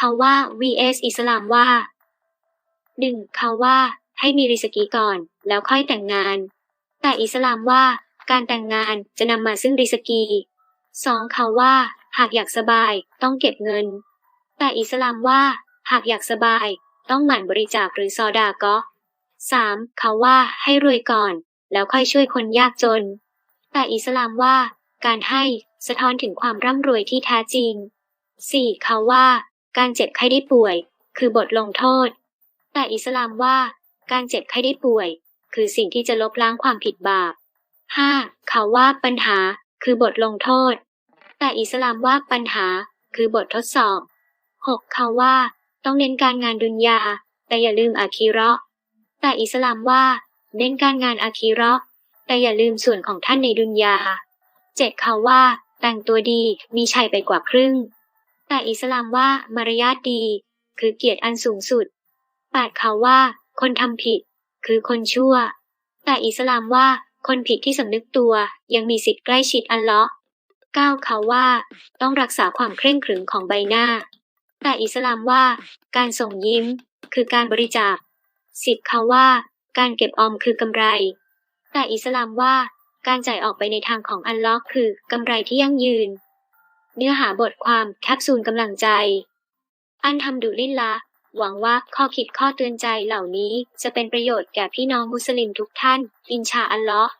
เขาว่า vs อิสลามว่า 1. เขาว่าให้มีริสกีก่อน แล้วค่อยแต่งงาน แต่อิสลามว่าการแต่งงานจะนำมาซึ่งริสกี 2. เขาว่า หากอยากสบายต้องเก็บเงิน แต่อิสลามว่าหากอยากสบายต้องหมั่นบริจาคหรือซอดาก็สามเขาว่าให้รวยก่อน แล้วค่อยช่วยคนยากจน แต่อิสลามว่าการให้สะท้อนถึงความร่ำรวยที่แท้จริง 4. เขาว่า การเจ็บไข้ได้ป่วย คือบทลงโทษ แต่อิสลามว่าการเจ็บไข้ได้ป่วย คือสิ่งที่จะลบล้างความผิดบาป 5. เขาว่าปัญหาคือบทลงโทษ แต่อิสลามว่าปัญหาคือบททดสอบ 6. เขาว่าต้องเน้นการงานดุนยา แต่อย่าลืมอาคีเราะแต่อิสลามว่าเน้นการงานอาคีเราะแต่อย่าลืมส่วนของท่านในดุนยา 7. เขาว่าแต่งตัวดีมีชัยไปกว่าครึ่ง แต่อิสลามว่ามารยาทดี คือเกียรติอันสูงสุด 8. เขาว่าคนทำผิด คือคนชั่ว แต่อิสลามว่าคนผิดที่สำนึกตัวยังมีสิทธิ์ใกล้ชิดอัลเลาะห์ 9. เขาว่าต้องรักษาความเคร่งขรึมของใบหน้า แต่อิสลามว่าการส่งยิ้ม คือการบริจาค 10. เขาว่าการเก็บออมคือกำไร แต่อิสลามว่าการจ่ายออกไปในทางของอัลเลอฮ์คือกำไรที่ยั่งยืน เนื้อหาบทความแคปซูลกำลังใจ อันทำดุลิลละหวังว่าข้อคิดข้อเตือนใจเหล่านี้จะเป็นประโยชน์แก่พี่น้องมุสลิมทุกท่าน อินชาอัลลอฮ์